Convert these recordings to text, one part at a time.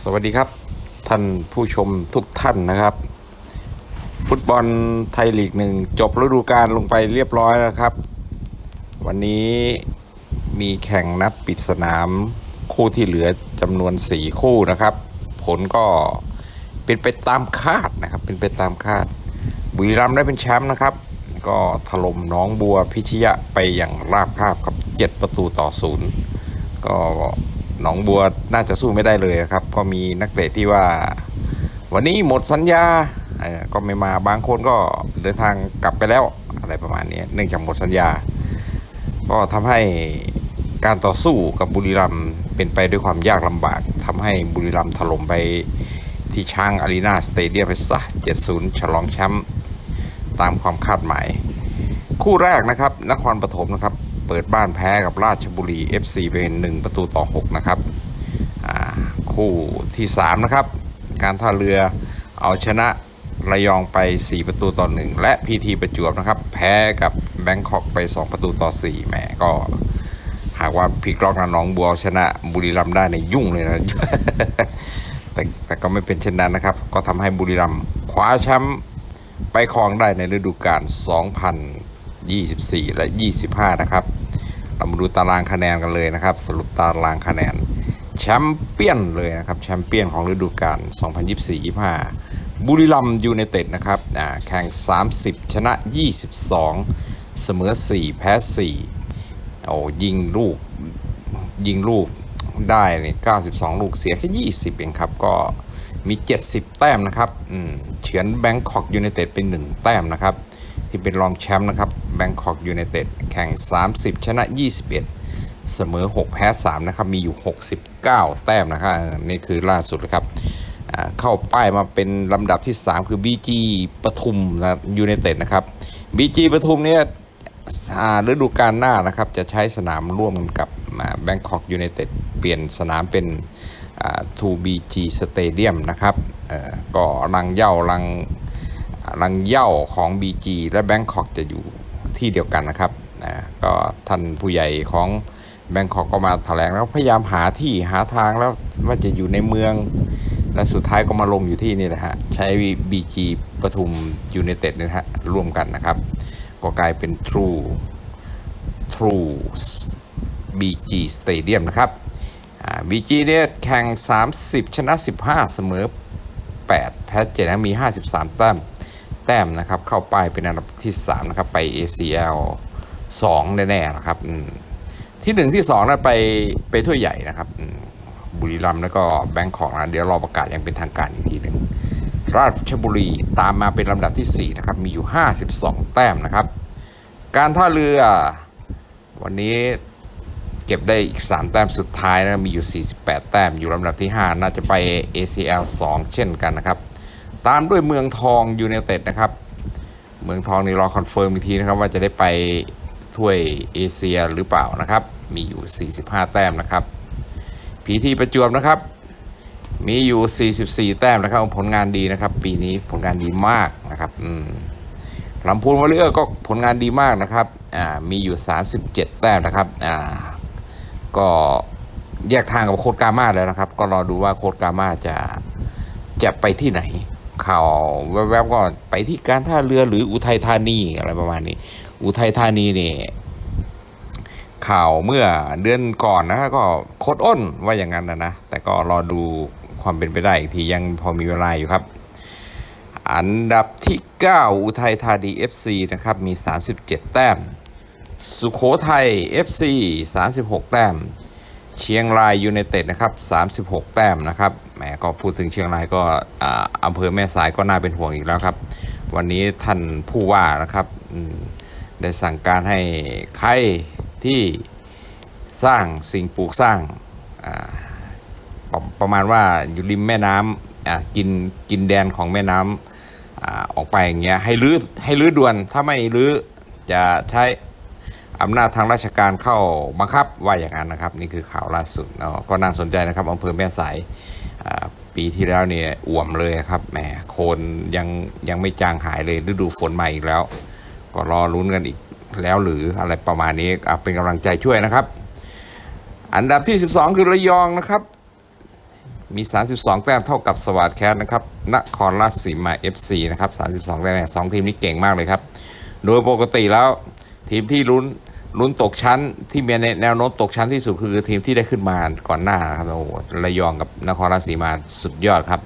สวัสดีครับ ท่านผู้ชมทุกท่านนะครับ ฟุตบอลไทยลีกหนึ่งจบฤดูกาลลงไปเรียบร้อยแล้วครับ วันนี้มีแข่งนัดปิดสนามคู่ที่เหลือจำนวน 4 คู่นะครับ ผลก็เป็นไปตามคาดนะครับ เป็นไปตามคาด บุรีรัมย์ได้เป็นแชมป์นะครับ ก็ถล่มน้องบัวพิชยะไปอย่างราบคาบครับ 7 ประตูต่อศูนย์ก็ หนองบัวน่าจะสู้ไม่ได้เลยครับ ก็มีนักเตะที่ว่า วันนี้หมดสัญญาก็ไม่มาบางคนก็เดินทางกลับไปแล้วอะไรประมาณนี้เนื่องจากหมดสัญญา ก็ทำให้การต่อสู้กับบุรีรัมย์เป็นไปด้วยความยากลำบากทำให้บุรีรัมย์ถล่มไปที่ช้างอารีนาสเตเดียมไปซะ7-0 ฉลองแชมป์ตามความคาดหมาย คู่แรกนะครับ นครปฐมนะครับ เปิดบ้านแพ้กับราชบุรี FC เป็น1ประตูต่อ 6 นะครับคู่ที่ 3 นะครับ การท่าเรือเอาชนะระยองไป 4 ประตูต่อ 1 และพีทีประจวบนะครับ แพ้กับแบงคอกไป 2 ประตูต่อ 4แหมก็ หากว่าพลิกล็อกน้องบัวเอาชนะบุรีรัมย์ได้ในยยุ่งเลยนะแต่แต่ก็ไม่เป็นเช่นนั้นนะครับ ก็ทำให้บุรีรัมย์คว้าแชมป์ไปครองได้ในฤดูกาล 2024 และ 25 นะครับ เรามาดูตารางคะแนนกันเลยนะครับ สรุปตารางคะแนนแชมเปี้ยนเลยนะครับแชมเปี้ยนของฤดูกาล 2024-25 บุรีรัมย์ยูไนเต็ดนะครับแข่ง 30 ชนะ 22 เสมอ 4 แพ้ 4 โอ้ยิงลูก ยิงลูกได้เนี่ย92 ลูกเสียแค่ 20 เองครับ ก็มี 70 แต้มนะครับเฉือนแบงคอกยูไนเต็ดเป็น 1 แต้มนะครับ ที่เป็นรองแชมป์นะครับแบงคอกยูไนเต็ดแข่ง 30 ชนะ 21 เสมอ 6 แพ้ 3 นะครับ มีอยู่ 69 แต้มนะครับนี่คือล่าสุดเลยครับเข้าป้ายมาเป็นลำดับที่ 3 คือ BG ปทุมนะยูไนเต็ดนะครับ BG ปทุมเนี่ยฤดูกาลหน้านะครับ จะใช้สนามร่วมกันกับแบงคอกยูไนเต็ดเปลี่ยนสนามเป็น 2BG Stadium นะครับก็รังเย้ารัง รังเย้าของ BG และแบงคอกจะอยู่ที่เดียวกันนะครับอ่าก็ท่านผู้ใหญ่ของแบงคอกก็มาแถลงแล้วพยายามหาที่หาทางแล้วว่าจะอยู่ในเมือง และสุดท้ายก็มาลงอยู่ที่นี่แหละฮะใช้ BG ปทุมยูไนเต็ดนะฮะร่วมกันนะครับ ก็กลายเป็น True True BG Stadium นะครับ BG เนี่ยแข่ง 30 ชนะ 15 เสมอ 8 แพ้7นะมี 53 แต้ม แต้มนะครับ เข้าไปายเป็นอันดับที่ 3 นะครับ ไป ACL 2 แน่ๆนะครับที่ 1 ที่2นั้นไปไปถ้วยใหญ่นะครับ บุรีรัมย์แล้วก็แบงคอกนะเดี๋ยวรอประกาศอย่างเป็นทางการอีกทีหนึ่งราชบุรีตามมาเป็นลำดับที่ 4 นะครับ มีอยู่ 52 แต้มนะครับ การท่าเรือวันนี้เก็บได้อีก 3 แต้มสุดท้ายนะมีอยู่ 48 แต้มอยู่ลำดับที่ 5 น่าจะไป ACL 2 เช่นกันนะครับ ตามด้วยเมืองทองยูไนเต็ดนะครับ เมืองทองนี่รอคอนเฟิร์มอีกทีนะครับว่าจะได้ไปถ้วยเอเชียหรือเปล่านะครับ มีอยู่ 45 แต้มนะครับพีทีประจวบนะครับ มีอยู่ 44 แต้มนะครับ ผลงานดีนะครับ ปีนี้ผลงานดีมากนะครับลำพูนวอลเลอร์ก็ผลงานดีมากนะครับอ่ามีอยู่ 37 แต้มนะครับอ่าก็แยกทางกับโคดกามาแล้วนะครับ ก็รอดูว่าโคดกามาจะจะไปที่ไหน ข่าวแวบๆก็ไปที่การท่าเรือหรืออุทัยธานีอะไรประมาณนี้ อุทัยธานีเนี่ยข่าวเมื่อเดือนก่อนนะก็โคดอ้นว่าอย่างนั้นนะนะ แต่ก็รอดูความเป็นไปได้อีกทียังพอมีเวลาอยู่ครับ อันดับที่ 9 อุทัยธานี FC นะครับมี 37 แต้ม สุโขทัย FC 36 แต้ม เชียงรายยูไนเต็ดนะครับ36 แต้มนะครับแหมก็พูดถึงเชียงรายก็อ่าอำเภอแม่สายก็น่าเป็นห่วงอีกแล้วครับ วันนี้ท่านผู้ว่านะครับได้สั่งการให้ใครที่สร้างสิ่งปลูกสร้างประประมาณว่าอยู่ริมแม่น้ำกินกินแดนของแม่น้ำออกไปอย่างเงี้ยให้รื้อให้รื้อด่วนถ้าไม่รื้อจะใช้ อำนาจทางราชการเข้าบังคับว่าอย่างนั้นนะครับ นี่คือข่าวล่าสุดเนาะก็น่าสนใจนะครับอำเภอแม่สายปีที่แล้วเนี่ยอ่วมเลยครับแหมโคลนยังยังไม่จางหายเลยฤดูฝนใหม่อีกแล้ว ก็รอลุ้นกันอีกแล้วหรืออะไรประมาณนี้เป็นกำลังใจช่วยนะครับ อันดับที่ 12 คือระยองนะครับมี 32 แต้มเท่ากับสวัสดแคสนะครับ นครราชสีมา FC นะครับ 32 แต้มสองทีมนี้เก่งมากเลยครับ โดยปกติแล้วทีมที่ลุ้น ลุ้นตกชั้นที่มีแนวโน้มตกชั้นที่สุดคือทีมที่ได้ขึ้นมาก่อนหน้าครับโอ้ระยองกับนครราชสีมาสุดยอดครับ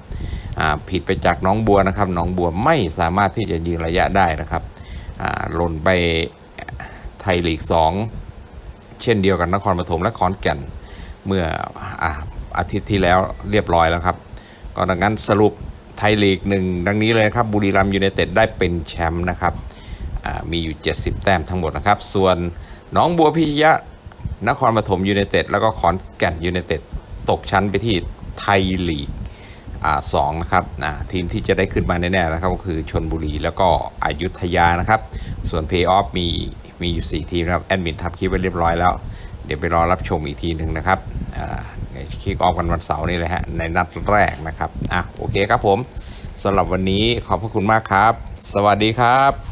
ผิดไปจากน้องบัวนะครับน้องบัวไม่สามารถที่จะยืนระยะได้นะครับหล่นไปไทยลีก 2 เช่นเดียวกับนครปฐมและขอนแก่นเมื่ออาอาทิตย์ที่แล้วเรียบร้อยแล้วครับก็ดังนั้นสรุปไทยลีกหนึ่งดังนี้เลยครับบุรีรัมย์ยูไนเต็ดได้เป็นแชมป์นะครับมีอยู่ 70 แต้มทั้งหมดนะครับ ส่วน น้องบัวพิชยะ นครปฐมยูไนเต็ดแล้วก็ขอนแก่นยูไนเต็ดตกชั้นไปที่ไทยลีกสองนะครับทีมที่จะได้ขึ้นมาแน่ๆนะครับก็คือชนบุรีแล้วก็อยุธยานะครับ ส่วนเพย์ออฟมีมีอยู่สี่ทีมนะครับแอดมินทับคลิปไว้เรียบร้อยแล้ว เดี๋ยวไปรอรับชมอีกทีหนึ่งนะครับคิกออฟกันวันเสาร์นี่เลยฮะในนัดแรกนะครับอะโอเคครับผมสำหรับวันนี้ขอบพระคุณมากครับ สวัสดีครับ